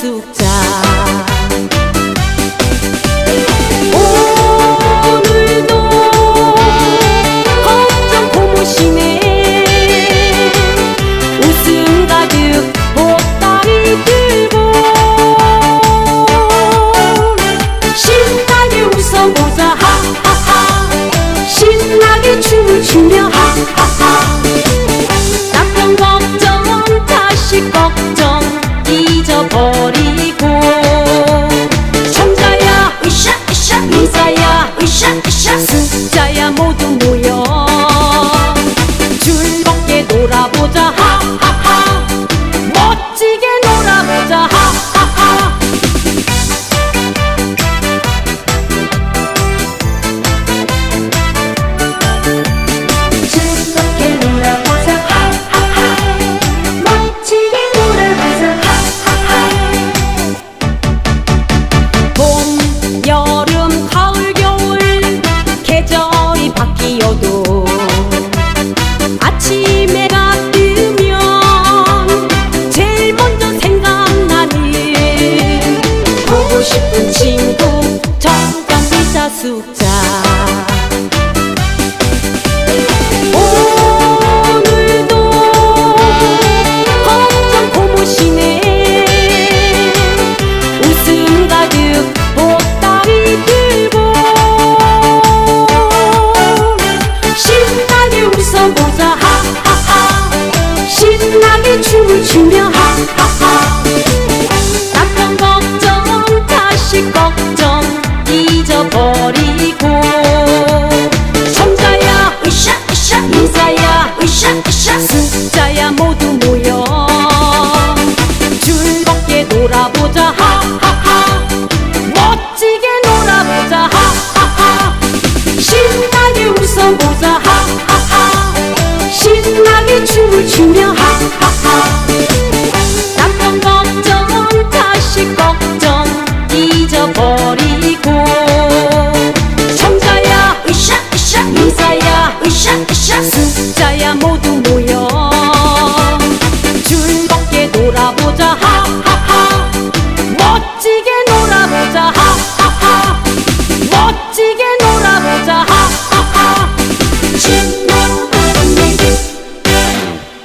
สุขจา Contoh kita suka 보자 하하하. 신나게 춤을 추며 하하하. 남편 걱정은 다시 걱정 잊어버리고. 청자야 으쌰 으쌰. 이사야 으쌰 으쌰. 숫자야 모두 모여. 즐겁게 돌아보자.